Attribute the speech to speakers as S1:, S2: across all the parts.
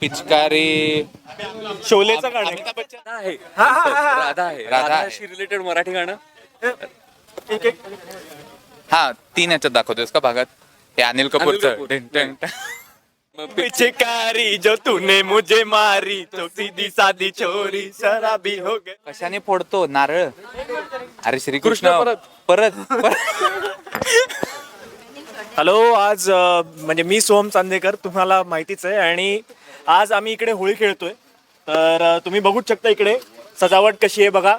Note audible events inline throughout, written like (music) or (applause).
S1: पिचकारी.
S2: शोलेचं गाणं. आहे.
S1: अमिताभ बच्चन.
S3: आहे.
S2: हा, हा, हा, हा.
S3: राधा आहे.
S1: राधा आहे.
S3: राधाशी रिलेटेड मराठी गाणं.
S2: एक एक.
S1: हा तीन याच्यात दाखवतोयस का भागात? हे अनिल कपूरचं.
S3: कपूर. (laughs) मग
S2: पिचकारी जो तूने मुझे मारी तो सीधी साधी छोरी शराबी हो गई
S1: कशाने फोडतो? नारळ. अरे श्रीकृष्ण.
S3: कृष्ण परत.
S1: परत. परत. (laughs)
S2: हॅलो आज अ, म्हणजे मी सोहम चांदेकर तुम्हाला माहितीच आहे. आणि आज आम्ही इकडे होळी खेळतोय. तर तुम्ही बघूच शकता इकडे. सजावट कशी आहे बघा.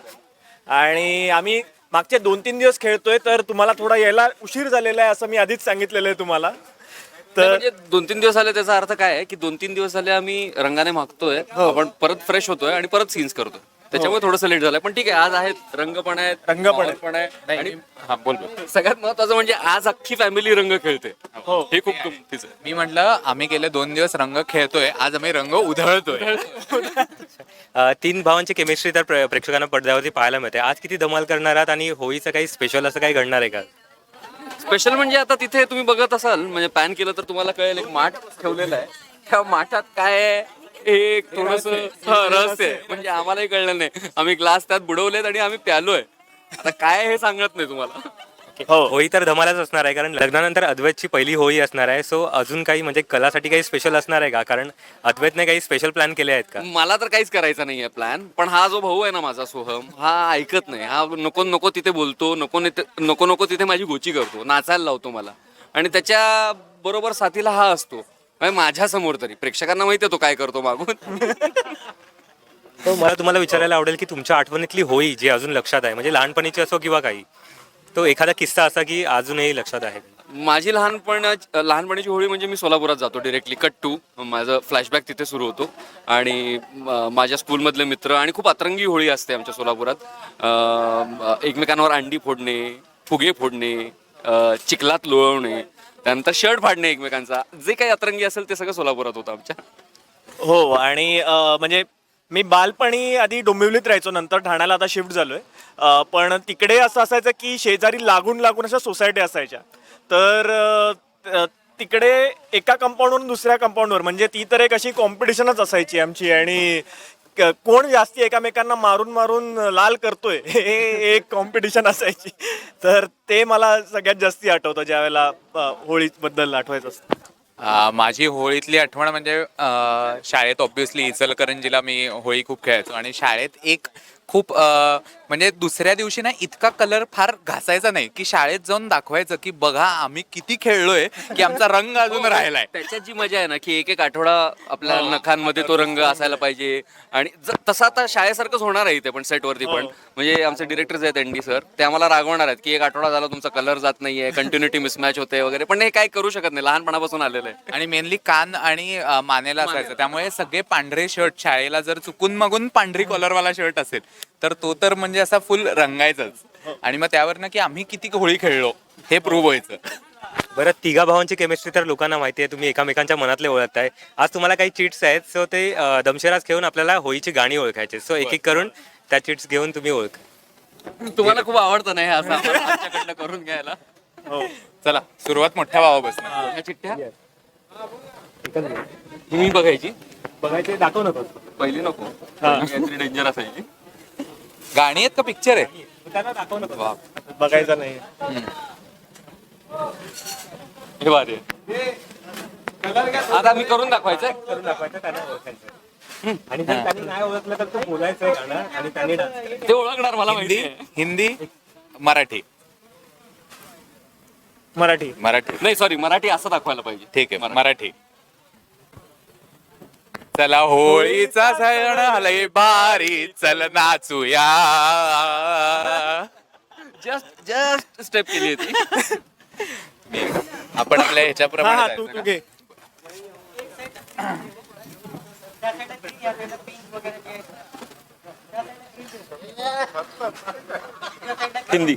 S2: आणि आम्ही मागचे दोन तीन दिवस खेळतोय तर तुम्हाला थोडा यायला उशीर झालेला आहे असं मी आधीच सांगितलेलं आहे तुम्हाला. तर
S3: म्हणजे दोन तीन दिवस झाले त्याचा अर्थ काय आहे की दोन तीन दिवस झाले आम्ही रंगाने मागतोय. आपण परत फ्रेश होतोय आणि परत सीन्स करतोय. त्याच्यामुळे थोडस लेट झालंय. पण ठीक आहे आज आहेत रंग पण आहेत
S2: रंग पण आहेत.
S3: पण आहे
S1: नाही,
S3: आणि
S1: हा बोल बोल.
S3: सगळ्यात महत्वाचं म्हणजे आज अख्खी फॅमिली रंग खेळते.
S2: हो.
S3: हे खूप गमतीचं आहे.
S1: मी म्हटलं आम्ही गेले दोन दिवस रंग खेळतोय आज आम्ही रंग उधळतोय. (laughs)
S4: अ, तीन भावांची केमिस्ट्री तर प्रे- प्रेक्षकांना पडद्यावरती पाहायला मिळते. आज किती धमाल करणार आहात आणि होळीचं काही स्पेशल असं काही घडणार आहे का?
S3: स्पेशल म्हणजे आता तिथे तुम्ही बघत असाल म्हणजे पॅन केलं तर तुम्हाला कळेल एक माठ ठेवलेला आहे. त्या माठात काय आहे? हे एक थोडस रहस्य आहे. म्हणजे आम्हालाही कळलं नाही. आम्ही ग्लास त्यात बुडवलेत आणि आम्ही प्यालोय. आता काय हे सांगत नाही तुम्हाला?
S2: हो
S4: होळी तर धमालच असणार आहे कारण लग्नानंतर अद्वैतची पहिली होळी असणार आहे. सो अजून काही म्हणजे कलासाठी काही स्पेशल असणार आहे का? कारण अद्वैतने काही स्पेशल प्लॅन केले आहेत का?
S3: मला तर काहीच करायचं नाहीये प्लॅन पण हा जो भाऊ आहे ना माझा सोहम हा ऐकत नाही. हा नको नको तिथे बोलतो नको नेते- नको नको तिथे माझी गोची करतो नाचायला लावतो मला. आणि त्याच्या बरोबर साथीला हा असतो. माझ्यासमोर तरी. प्रेक्षकांना माहिती आहे तो काय करतो मागून.
S4: तर मला तुम्हाला विचारायला आवडेल की तुमच्या आठवणीतली होळी जी अजून लक्षात आहे म्हणजे लहानपणीची असो किंवा काही तो एखादा किस्सा असा की अजूनही लक्षात आहे?
S3: माझी लहानपण लहानपणीची होळी म्हणजे मी सोलापुरात जातो डिरेक्टली कट टू माझं फ्लॅशबॅक तिथे सुरू होतो. आणि म- माझ्या स्कूलमधले मित्र आणि खूप अतरंगी होळी असते आमच्या सोलापुरात. अं, एकमेकांवर अंडी फोडणे फुगे फोडणे अं, चिखलात लोळवणे त्यानंतर शर्ट फाडणे एकमेकांचा. जे काही अतरंगी असेल ते सगळं सोलापुरात होतं आमच्या.
S2: हो आणि अ, म्हणजे मी बालपणी आधी डोंबिवलीत राहायचो नंतर ठाण्याला आता शिफ्ट झालोय. अ, पण तिकडे असं असायचं की शेजारी लागून लागून अशा सोसायटी असायच्या. तर अ, त- तिकडे एका कंपाऊंडवरून दुसऱ्या कंपाऊंडवर म्हणजे ती तर एक अशी कॉम्पिटिशनच असायची आमची. आणि क- कोण जास्ती एकामेकांना मारून मारून लाल करतोय हे एक कॉम्पिटिशन असायची. तर ते मला सगळ्यात जास्ती आठवतं ज्यावेळेला अ, होळीबद्दल आठवायचं असतं.
S1: माझी होळीतली आठवण म्हणजे शाळेत ऑब्विसली इचलकरंजीला मी होळी खूप खेळायचो. आणि शाळेत एक खूप म्हणजे दुसऱ्या दिवशी ना इतका कलर फार घासायचा नाही की शाळेत जाऊन दाखवायचं की बघा आम्ही किती खेळलोय की आमचा रंग अजून राहिलाय.
S3: त्याच्यात जी मजा आहे ना की एक एक आठवडा आपल्या नखांमध्ये तो रंग असायला पाहिजे. आणि ज- तसं आता शाळेसारखंच होणार आहे इथे पण सेटवरती पण. म्हणजे आमचे डिरेक्टर्स आहेत एनडी सर ते आम्हाला रागवणार आहेत की एक आठवडा झाला तुमचा कलर जात नाहीये कंटिन्युटी मिसमॅच होते वगैरे. पण हे काय करू शकत नाही लहानपणापासून आलेलं आहे.
S1: आणि मेनली कान आणि अं, मानेला असायचं. त्यामुळे सगळे पांढरे शर्ट शाळेला जर चुकून मागून पांढरी कॉलरवाला शर्ट असेल तर तो तर म्हणजे असा फुल रंगायचाच. आणि मग त्यावर ना की आम्ही किती होळी खेळलो हे प्रूव्ह व्हायचं.
S4: बरं तिघा भावांची केमिस्ट्री तर लोकांना माहिती आहे तुम्ही एकामेकांच्या मनातले ओळखत आहे आज तुम्हाला काही चिट्स आहेत सो ते दमशेराज घेऊन आपल्याला होळीची गाणी ओळखायची. सो एक एक करून त्या चिट्स घेऊन तुम्ही ओळख.
S3: तुम्हाला खूप आवडतं नाही असं (laughs) आमच्याकडनं करून घ्यायला?
S1: चला सुरुवात मोठ्या भावापासून
S3: ह्या चिठ्ठ्या? तुम्ही बघायची.
S2: बघायचे दाखव नको
S3: पहिली नको. डेंजर असायची.
S1: गाणी आहेत का पिक्चर आहे
S2: बघायचं नाही.
S3: हे भारी आहे. आता मी करून दाखवायचंय.
S2: करून दाखवायचं त्यांना ओळखायचं आणि जर त्यांनी नाही ओळखलं तर तू बोलायचंय गाणं आणि त्यांनी dance करायचं.
S3: ते ओळखणार मला माहिती
S1: हिंदी
S3: आहे.
S1: हिंदी मराठी.
S2: मराठी.
S1: मराठी.
S3: नाही सॉरी मराठी असं दाखवायला पाहिजे.
S1: ठीक आहे मराठी. चला होळीचा सण आलंय भारी चल नाचूया.
S3: जस्ट जस्ट स्टेप केली होती.
S1: आपण आपल्या ह्याच्याप्रमाणे
S2: तू
S1: जायचं
S2: तू
S1: का?
S2: घे.
S3: हिंदी.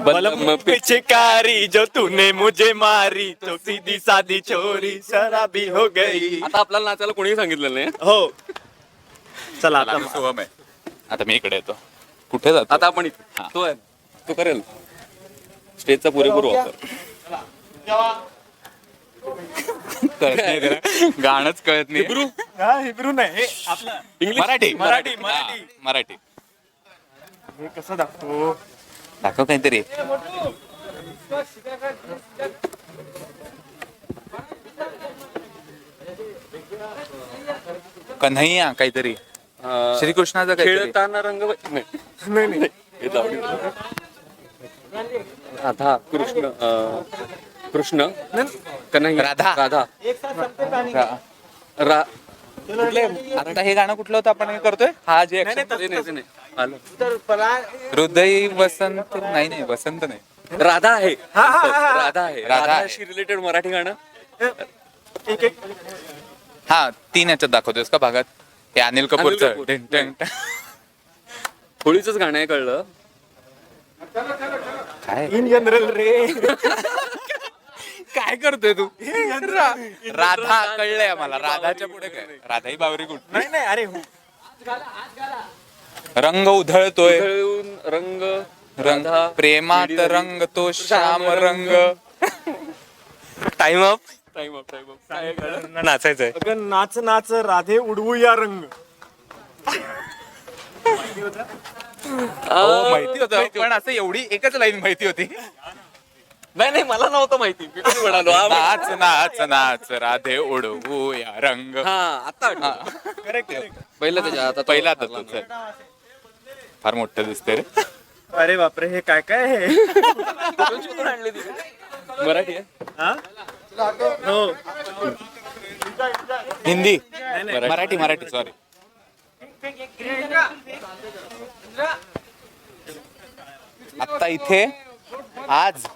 S2: बलम पिचकारी जो तूने मुझे मारी तो सीधी साधी छोरी शराबी हो गई।
S3: आता आपल्याला नाचायला कोणीही सांगितलं नाही
S2: हो? चला आता
S1: आता सोहम आहे. आता मी इकडे येतो. कुठे जातो?
S3: आता आपण इथे.
S1: हा.
S3: तो आहे. तो करेल. स्टेजचा पुरेपूर वापर.
S1: कळत नाही त्याला. गाणंच कळत नाही.
S2: हा हिब्रू नाही. हे आपलं
S1: मराठी.
S2: मराठी,
S1: हा,
S2: मराठी.
S1: मराठी.
S2: हे कसं दाखवतो
S1: दाखव काहीतरी. कन्हैया काहीतरी. श्रीकृष्णाचं काहीतरी.
S3: खेळताना रंग नाही.
S2: नाही नाही.
S3: हे लावणी. राधा कृष्ण अं, कृष्ण कन्हैया
S1: राधा.
S3: राधा.
S1: रा आता हे गाणं कुठलं होतं आपण हे करतोय? हा जे
S3: नाही. आलं.
S1: हृदय वसंत नाही नाही वसंत नाही.
S3: राधा आहे. राधा आहे.
S1: राधा आहे.
S3: राधाशी रिलेटेड मराठी गाणं.
S2: एक एक.
S1: हा तीन याच्यात दाखवतोस का भागात? हे अनिल कपूरचं.
S3: होळीच गाणं आहे कळलं.
S1: काय?
S2: इन जनरल रे.
S1: काय करतोय तू? राधा कळलंय आम्हाला. राधाच्या पुढे काय? राधाही बावरी कुठ
S2: नाही नाही अरे हो.
S1: रंग उधळतोय.
S3: रंग
S1: रंग
S3: राधा,
S1: प्रेमात
S3: वेडी.
S1: रंग. तो श्याम रंग
S4: time up
S3: Time up, time up. काय कळलं?
S4: नाचायचंय.
S2: अगं नाच नाच राधे उडवू या रंग.
S1: हो माहिती होतं पण असं एवढी एकच लाईन माहिती होती.
S3: नाही नाही मला नव्हतं माहिती. मी पण म्हणालो हा,
S1: नाच नाच नाच राधे उडवू या रंग.
S3: हा आता आठवलं.
S2: करेक्ट
S3: पहिलं त्याच्या आता
S1: पहिला आता तुझं फार मोठं दिसतंय रे.
S2: अरे बापरे हे काय काय आहे?
S3: मराठी आहे?
S2: हा? हो.
S1: हिंदी. मराठी मराठी सॉरी आता इथे आज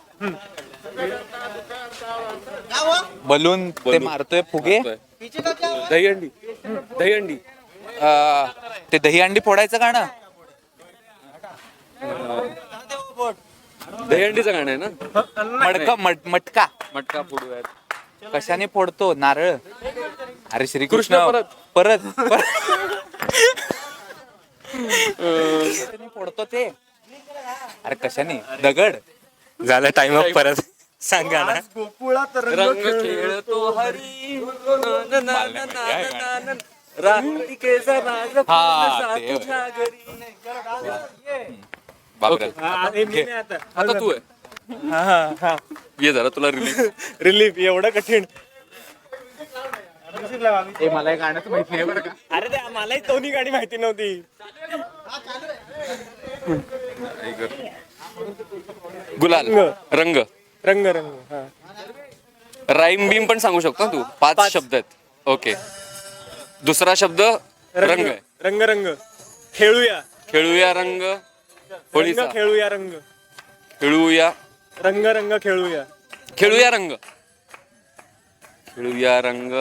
S1: बलून ते मारतोय फुगे.
S3: दहीहंडी. दहीहंडी.
S1: अं, ते दहीहंडी फोडायचं गाणं?
S3: दहीहंडीचं गाणं आहे ना?
S1: मडका मट- मटका.
S3: मटका फोडूयात.
S1: कशाने फोडतो? नारळ. अरे श्रीकृष्ण
S3: कृष्ण परत.
S1: परत परत. कशाने फोडतो ते? अरे कशाने? दगड.
S4: झालं टाइम अप परत सांगा ना
S2: गोकुळात रंग
S3: रंग
S2: खेळ
S3: खेळतो हरी. न- न- न- न- न- न- न- राधिकेचा राज
S1: हा,
S3: फुलला
S1: ते. होय.
S3: तुझ्या घरी.
S1: बापरे.
S2: आता.
S3: तू आहे
S2: हा हा हा.
S3: ये जरा तुला रिलीफ
S2: रिलीफ एवढं कठीण.
S1: हे मला माहीत नाही बरं का.
S2: अरे ते मलाही दोन्ही गाणी माहिती नव्हती.
S3: गुलाल रंग.
S2: रंग. रंग हा.
S3: राईम बीम पण सांगू शकतो ना तू? पाच शब्द आहेत. ओके. दुसरा शब्द रंग आहे.
S2: रंग रंग. खेळूया.
S3: खेळूया रंग.
S2: रंग
S3: होळीचा
S2: खेळूया रंग.
S3: खेळूया.
S2: रंग रंग खेळूया.
S3: खेळूया रंग. खेळूया रंग.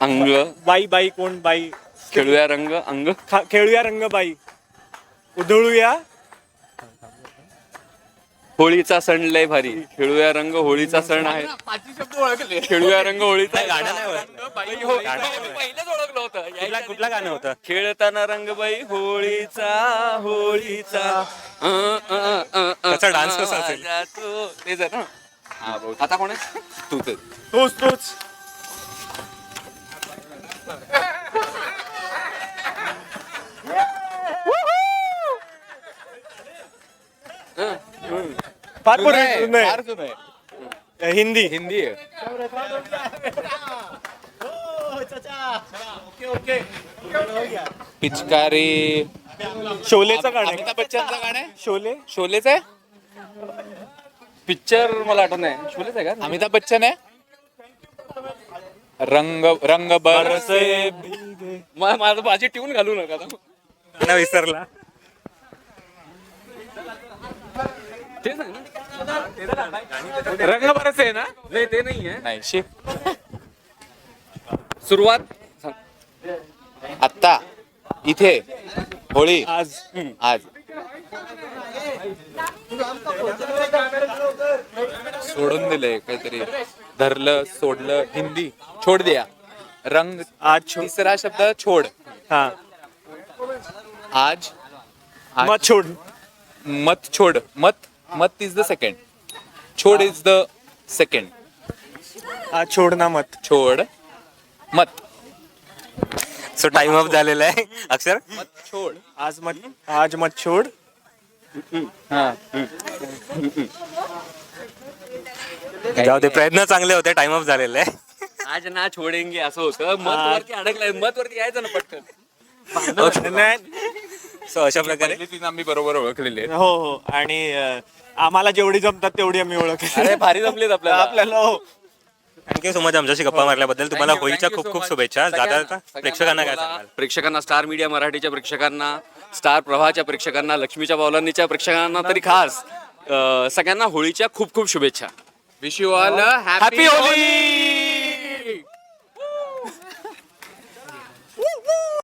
S3: अंग.
S2: बाई बाई कोण? बाई.
S3: खेळूया रंग अंग.
S2: खा- खेळूया रंग बाई. उधळूया.
S3: होळीचा सण लय भारी. खेळूया रंग होळीचा सण आहे. खेळूया रंग होळीचा
S4: गाणं नाही ओळखलं.
S3: पहिलंच ओळखलं होतं.
S4: कुठला कुठलं गाणं होतं?
S3: खेळताना रंगबाई होळीचा होळीचा. अ, अ, अ, अ,
S4: त्याचा dance
S3: अ,
S4: कसा असेल?
S3: जातो. ना हा भाऊ. आता कोण आहे?
S1: तूच.
S2: तोच तोच. फार पूर्वी
S1: नाही,
S2: जुनं आहे.
S1: फार जुनं आहे.
S2: हिंदी.
S1: हिंदी आहे. पिचकारी.
S2: शोलेचं गाणं आहे.
S1: अमिताभ बच्चनचं गाणं आहे?
S2: शोले?
S1: शोलेच आहे?
S3: पिक्चर मला आठवत नाही. शोलेच आहे का?
S1: अमिताभ बच्चन आहे? रंग रंग बरसे.
S3: मा- माझं माझी ट्यून घालू नका आता.
S4: गाणं विसरला.
S3: तेच आहे ना.
S1: रंग बरसे आहे ना?
S3: नाही ते नाही आहे.
S1: नाही शी
S3: सुरुवात. सांग.
S1: आत्ता. इथे. होळी.
S2: आज.
S1: आज. सोडून दिलंय काहीतरी. धरलं सोडलं हिंदी. छोड दिया. रंग.
S2: आज छो-
S1: तिसरा शब्द छोड.
S2: हा.
S1: आज.
S2: मत छोड.
S1: मत छोड. मत. मत इज द सेकंड छोड इज द सेकंड
S2: आ, छोड ना मत.
S1: छोड मत.
S4: सो टाइम अप झालेला आहे. अक्षर?
S1: मत छोड.
S2: आज मत आज मत छोड.
S1: हा.
S4: जाऊ दे प्रयत्न चांगले होते टाइम अप झालेले. आहे
S3: आज ना छोडेंगे असं होतं. मत वरती अडकलाय मत वरती यायचं ना पटकन.
S2: नाही,
S4: सो अशा प्रकारे?
S1: पहिली तीन आम्ही बरोबर ओळखलेले आहेत.
S2: हो हो. आणि अ, आम्हाला जेवढी जमतात तेवढी आम्ही ओळख
S3: अरे भारी जमलेत आपल्याला.
S2: आपल्याला हो.
S4: थँक्यू सो मच आमच्याशी गप्पा मारल्याबद्दल तुम्हाला
S1: Thank you,
S4: होळीच्या
S1: thank you
S4: खूप
S1: so
S4: खूप
S1: much.
S4: शुभेच्छा. जाता जाता
S3: सगळ्यांना
S4: प्रेक्षकांना काय सांगाल?
S3: प्रेक्षकांना स्टार मीडिया मराठीच्या प्रेक्षकांना स्टार प्रवाहाच्या प्रेक्षकांना लक्ष्मीच्या पावलांनीच्या प्रेक्षकांना तरी खास अं, सगळ्यांना होळीच्या खूप खूप शुभेच्छा. Wish you all happy
S2: happy Holi